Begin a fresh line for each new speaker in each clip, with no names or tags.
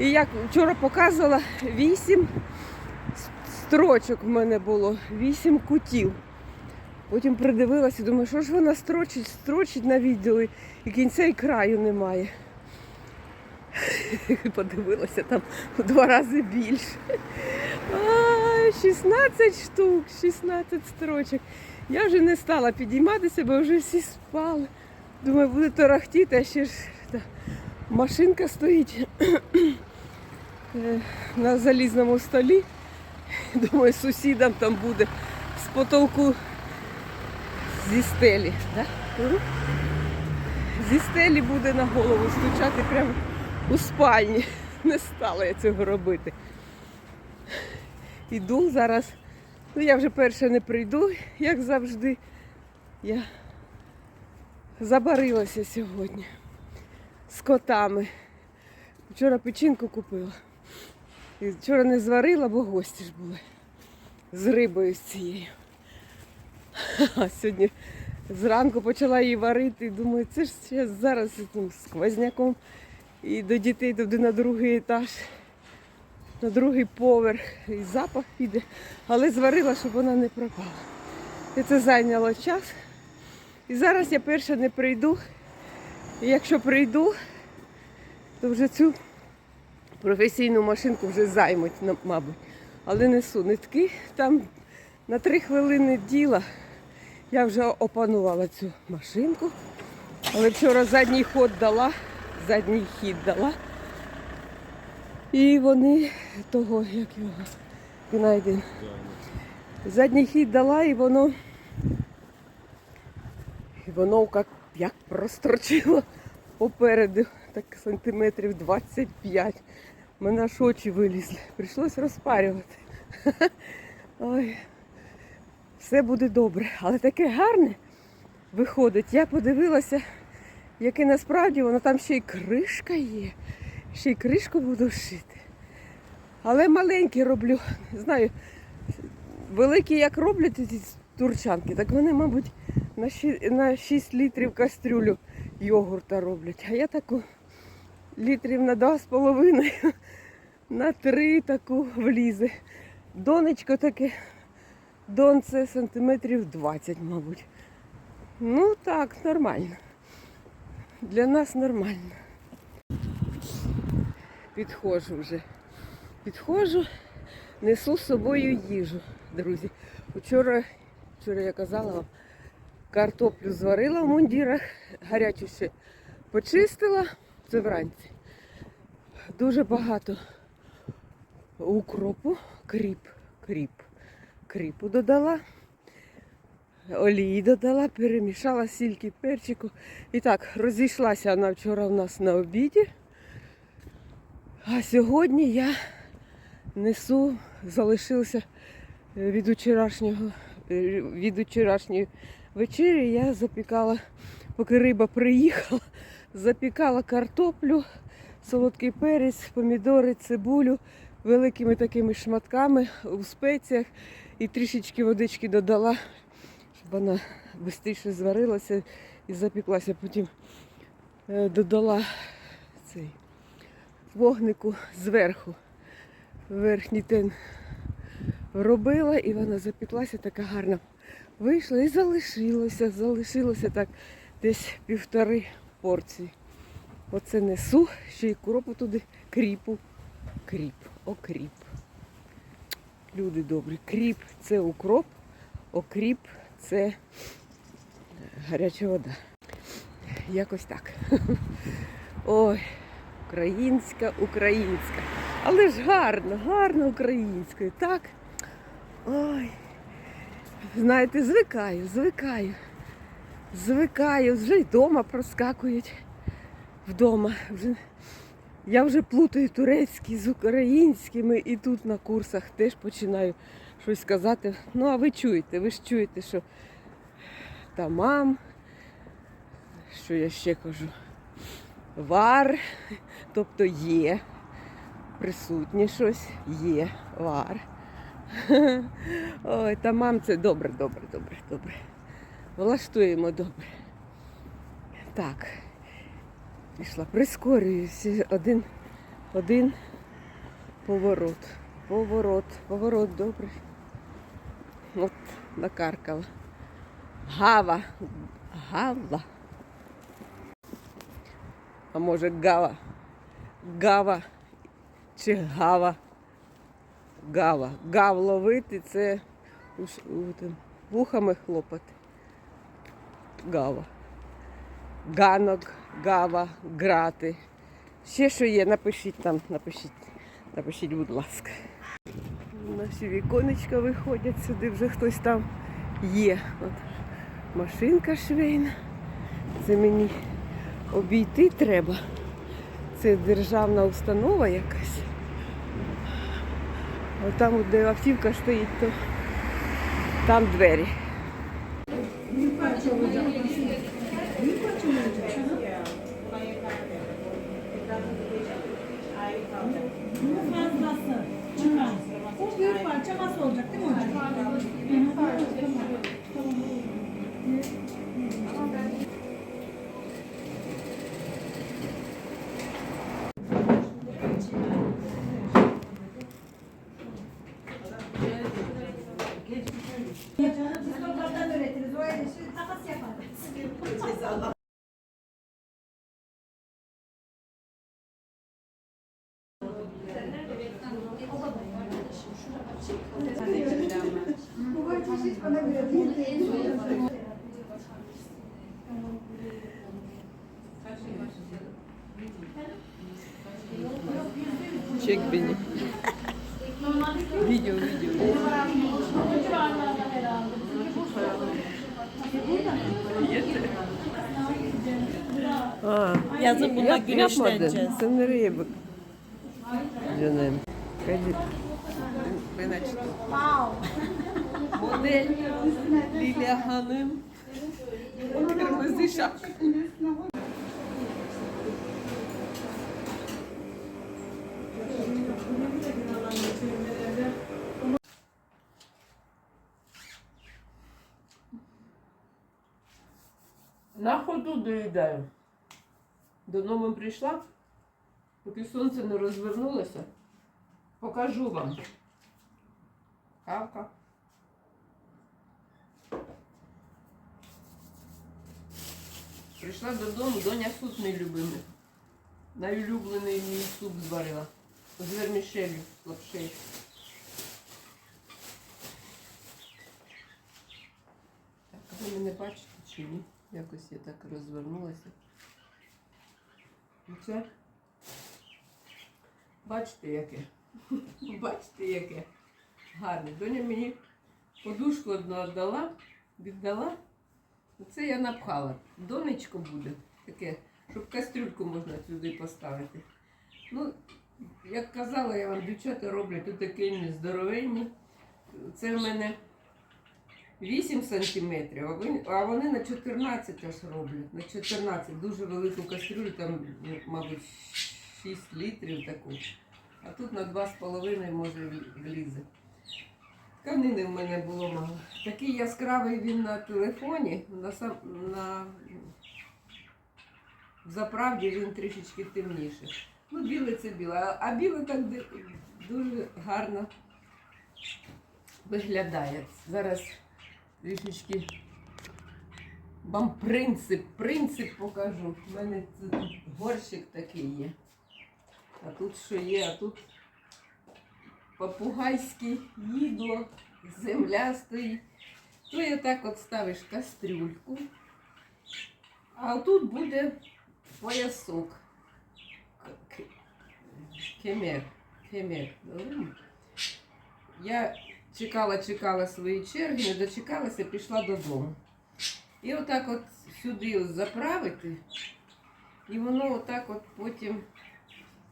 І як вчора показувала, вісім строчок в мене було, вісім кутів. Потім придивилася, думаю, що ж вона строчить, строчить на відео, і кінця і краю немає. Подивилася там в два рази більше. А, 16 штук, 16 строчок. Я вже не стала підійматися, бо вже всі спали. Думаю, буде тарахтіти, а ще ж та, машинка стоїть на залізному столі. Думаю, сусідам там буде з потолку зі стелі. Да? Зі стелі буде на голову стучати прямо у спальні. Не стала я цього робити. Іду зараз. Ну я вже перше не прийду, як завжди. Я забарилася сьогодні з котами. Вчора печінку купила. І вчора не зварила, бо гості ж були з рибою з цією. А сьогодні зранку почала її варити і думаю, це ж ще зараз з сквозняком. І до дітей туди на другий етаж, на другий поверх. І запах піде. Але зварила, щоб вона не пропала. І це зайняло час. І зараз я перша не прийду. І якщо прийду, то вже цю професійну машинку вже займуть, мабуть. Але несу нитки. Там на три хвилини діла я вже опанувала цю машинку. Але вчора задній ход дала, задній хід дала. І вони того, як його, Геннадій, задній хід дала і воно, і воно як, як прострочило попереду, так сантиметрів 25. Мене аж очі вилізли. Прийшлось розпарювати. Ой, все буде добре. Але таке гарне виходить. Я подивилася, яке насправді воно там ще й кришка є. Ще й кришку буду шити. Але маленькі роблю. Знаю, великі як роблять ці турчанки, так вони, мабуть, на ші- на 6 літрів кастрюлю йогурта роблять. А я таку літрів на 2,5, на 3 таку влізе. Донечко таке, донце сантиметрів 20, мабуть. Ну так, нормально. Для нас нормально. Підходжу вже. Підходжу, несу з собою їжу, друзі. Вчора, вчора я казала вам, картоплю зварила в мундірах, гарячу ще почистила, це вранці. Дуже багато укропу, кріп, кріп, кріпу додала. Олії додала, перемішала сільки, перчику. І так, розійшлася вона вчора у нас на обіді. А сьогодні я несу, залишилося е, від вчорашнього, від вчорашньої вечері. Я запікала, поки риба приїхала, запікала картоплю, солодкий перець, помідори, цибулю великими такими шматками у спеціях і трішечки водички додала, щоб вона швидше зварилася і запіклася. Потім е, додала цей вогнику зверху. Верхній тен робила і вона запіклася така гарна. Вийшла і залишилося, залишилося так десь півтори порції. Оце несу, ще й кропу туди, кріпу. Кріп, окріп. Люди добрі. Кріп це укроп, окріп це гаряча вода. Якось так. Ой, українська, українська. Але ж гарно, гарно українською, так? Ой. Знаєте, звикаю, звикаю. Звикаю, вже й вдома проскакують. Вдома. Вже... Я вже плутаю турецькі з українськими і тут на курсах теж починаю щось казати. Ну, а ви чуєте, ви ж чуєте, що тамам, що я ще кажу, вар, тобто є, присутнє щось, є вар. Ой, тамам це добре, добре, добре, добре. Влаштуємо добре. Так. Пішла, прискорююся. Один, один Поворот, поворот, поворот добрий. От накаркала. Гава. Гава. А може гава? Гава чи гава? Гава. Гав ловити це вухами хлопати. Гава. Ганок, гава, грати. Ще що є, напишіть там, напишіть, напишіть, будь ласка. Наші віконечка виходять сюди, вже хтось там є. От машинка швейна. Це мені обійти треба. Це державна установа якась. А там, де автівка стоїть, то там двері.
temas olacak değil mi hocam?
Çek beni. video video. Aa,
Yazın buna
yap,
güneşleneceğiz.
Sen nereye bak? Canım. Hadi. Ben açtım. Wow. Model Lilya Hanım. На ходу доїдаю. Додому прийшла, поки сонце не розвернулося. Покажу вам. Кавка. Прийшла додому, доня суп мій любимий. Найулюблений мій суп зварила. З вермішелю, з лапшею. Так, ви мене бачите чи ні? Якось я так розвернулася. Оце. Бачите, яке? Бачите, яке? Гарне. Доня мені подушку одну віддала, віддала. Оце я напхала. Донечко буде таке, щоб кастрюльку можна сюди поставити. Ну, як казала, я вам дівчата роблять тут такі здоровенні. Це в мене 8 сантиметрів, а вони на 14 аж роблять. На 14 дуже велику кастрюлю, там, мабуть, 6 літрів таку. А тут на 2,5 може вл- влізе. Тканини в мене було мало. Такий яскравий він на телефоні, на сам на заправді він трішечки темніше. Ну, біле це біле, а- біле так дуже гарно виглядає. Зараз трішечки вам принцип, принцип покажу. У мене горщик такий є. А тут що є? А тут попугайське їдло, земля стоїть. То я так от ставиш кастрюльку. А тут буде поясок. Кемер. Кемер. Я чекала, чекала свої черги, не дочекалася, пішла додому. І отак от сюди заправити, і воно отак от потім,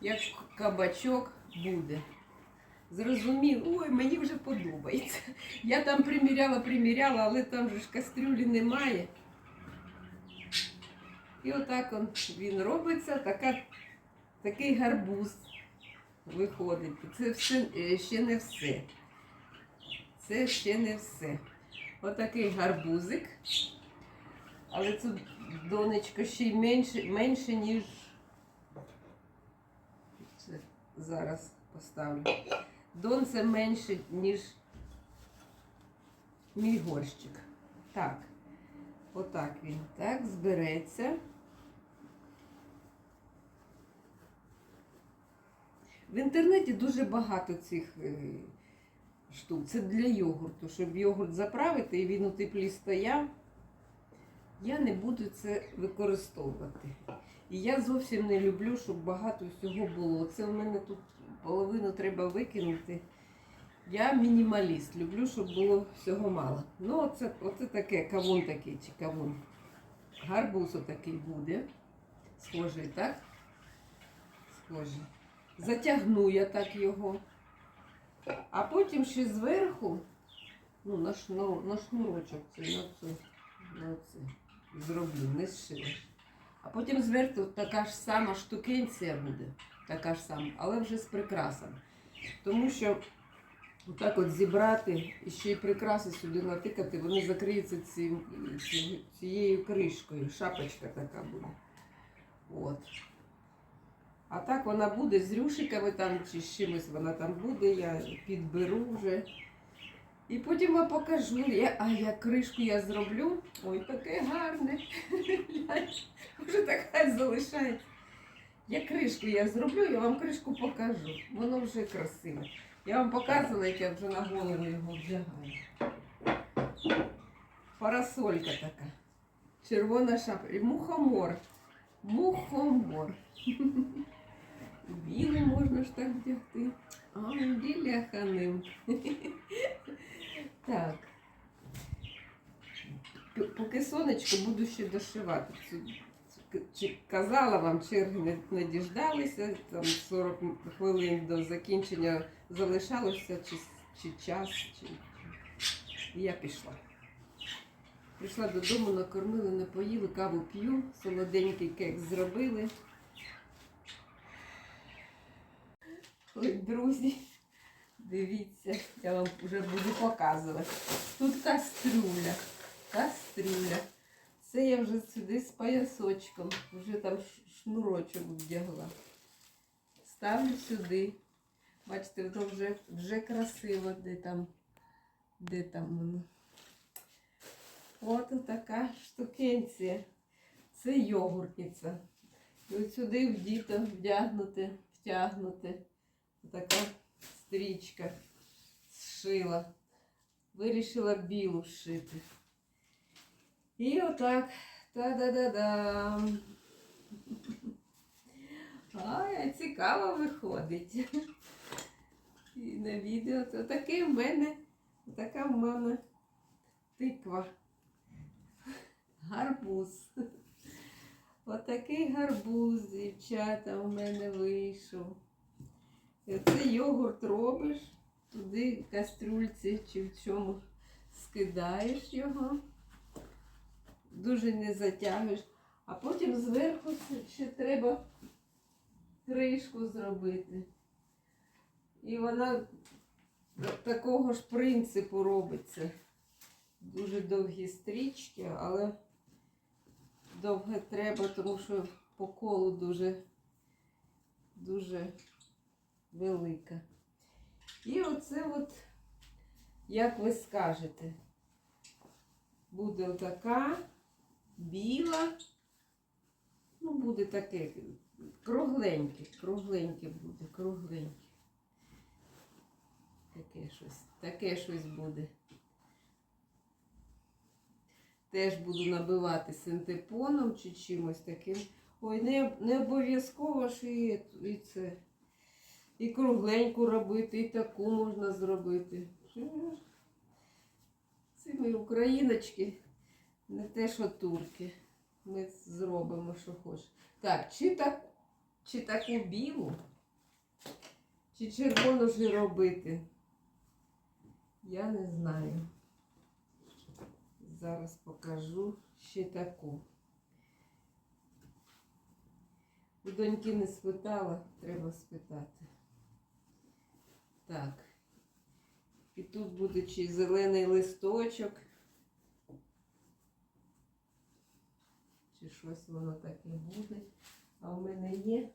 як кабачок, буде. Зрозумів, ой, мені вже подобається. Я там приміряла, приміряла, але там же ж кастрюлі немає. І отак он, він робиться, така, такий гарбуз виходить. Це все, е, ще не все. Це ще не все. Отакий гарбузик. Але це донечко ще й менше, менше ніж. Це зараз поставлю. Дон це менше, ніж мій горщик. Так, отак він. Так, збереться. В інтернеті дуже багато цих е, штук. Це для йогурту, щоб йогурт заправити і він у теплі стояв. Я не буду це використовувати. І я зовсім не люблю, щоб багато всього було. Це в мене тут половину треба викинути. Я мінімаліст, люблю, щоб було всього мало. Ну, оце, оце таке, кавун такий чи кавун. Гарбуз отакий буде. Схожий, так? Схожий. Затягну я так його. А потім ще зверху, ну, на, шнур, на шнурочок цей, на це, на це зроблю, не зшивеш. А потім зверху така ж сама штукенція буде, така ж сама, але вже з прикрасами. Тому що отак от зібрати і ще й прикраси сюди натикати, вони закриються цим, цим- цією кришкою. Шапочка така буде. От. А так вона буде з рюшиками там чи з чимось вона там буде, я підберу вже. І потім вам покажу, я, а я кришку я зроблю. Ой, таке гарне. Вже так хай залишається. Я кришку я зроблю, я вам кришку покажу. Воно вже красиве. Я вам показувала, як я вже на голову його вдягаю. Парасолька така. Червона шапка. Мухомор. Мухомор. Білу можна ж так вдягти. А, біляханим. Так. Поки сонечко буду ще дошивати. Казала вам, черги не, не діждалися, там 40 хвилин до закінчення залишалося, чи, чи час, чи... І я пішла. Прийшла додому, накормили, напоїли, каву п'ю, солоденький кекс зробили. Ой, друзі, дивіться, я вам вже буду показувати. Тут кастрюля, кастрюля. Це я вже сюди з поясочком, вже там шнурочок вдягла. Ставлю сюди. Бачите, воно вже, вже красиво, де там, де там воно. От така штукенція. Це йогуртниця. І от сюди вдіто, вдягнути, втягнути. Така стрічка зшила. Вирішила білу шити. І отак. Та-да-да-дам. Ай, цікаво виходить. І на відео то таке в мене, така в мене тиква. Гарбуз. Отакий гарбуз, дівчата, у мене вийшов. І оце йогурт робиш, туди в кастрюльці чи в чому скидаєш його, дуже не затягуєш, а потім зверху ще треба кришку зробити. І вона такого ж принципу робиться. Дуже довгі стрічки, але довге треба, тому що по колу дуже, дуже велика. І оце от, як ви скажете, буде отака біла, ну, буде таке кругленьке, кругленьке буде, кругленьке. Таке щось, таке щось буде. Теж буду набивати синтепоном чи чимось таким. Ой, не, не обов'язково ж і, і це. І кругленьку робити, і таку можна зробити. Це ми україночки, не те, що турки. Ми зробимо, що хочемо. Так, чи, так, чи таку білу, чи червону ж робити? Я не знаю. Зараз покажу ще таку. У доньки не спитала, треба спитати. Так. І тут буде чи зелений листочок. Чи щось воно таке буде. А в мене є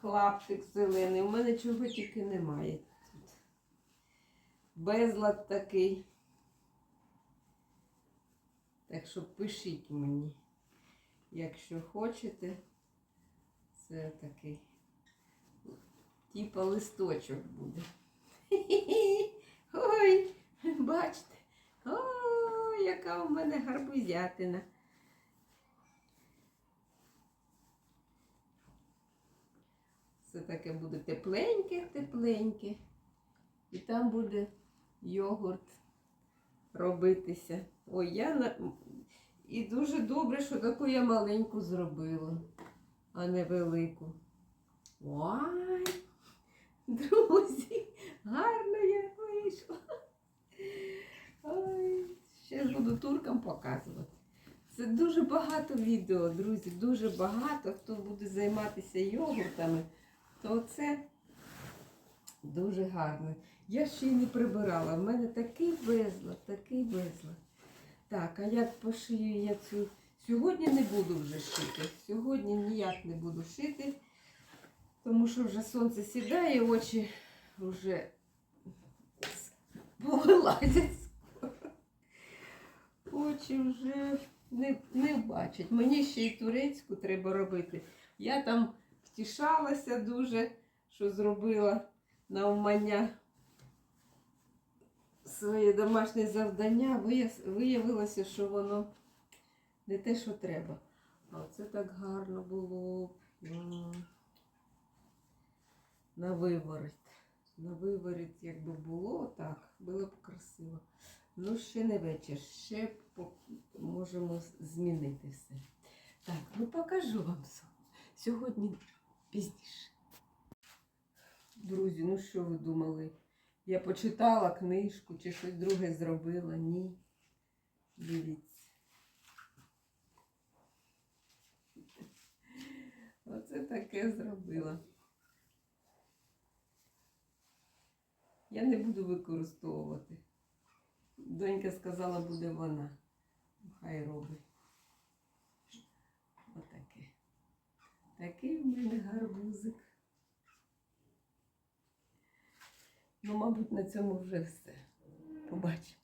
клаптик зелений. У мене чого тільки немає тут. Безлад такий. Так що пишіть мені, якщо хочете. Це такий. Типа листочок буде. Ой, бачите. Ой, яка у мене гарбузятина. Це таке буде тепленьке, тепленьке. І там буде йогурт робитися. Ой, я і дуже добре, що таку я маленьку зробила, а не велику. Ой, друзі, гарно я вийшла. Ой, ще буду туркам показувати. Це дуже багато відео, друзі, дуже багато. Хто буде займатися йогуртами, то це дуже гарно. Я ще й не прибирала. В мене такий безлад, такий безлад. Так, а як пошию я цю. Сьогодні не буду вже шити. Сьогодні ніяк не буду шити, тому що вже сонце сідає, очі вже повилазять скоро. Очі вже не, не бачать. Мені ще й турецьку треба робити. Я там втішалася дуже, що зробила навмання своє домашнє завдання. Виявилося, що воно не те, що треба. А це так гарно було. На виворіт. На виворіт, якби було так, було б красиво. Ну, ще не вечір, ще можемо змінити все. Так, ну покажу вам. Сьогодні пізніше. Друзі, ну що ви думали? Я почитала книжку чи щось друге зробила? Ні. Дивіться. Оце таке зробила. Я не буду використовувати. Донька сказала, буде вона. Хай робить. Такий в мене гарбузик. Ну, мабуть, на цьому вже все. Побачимо.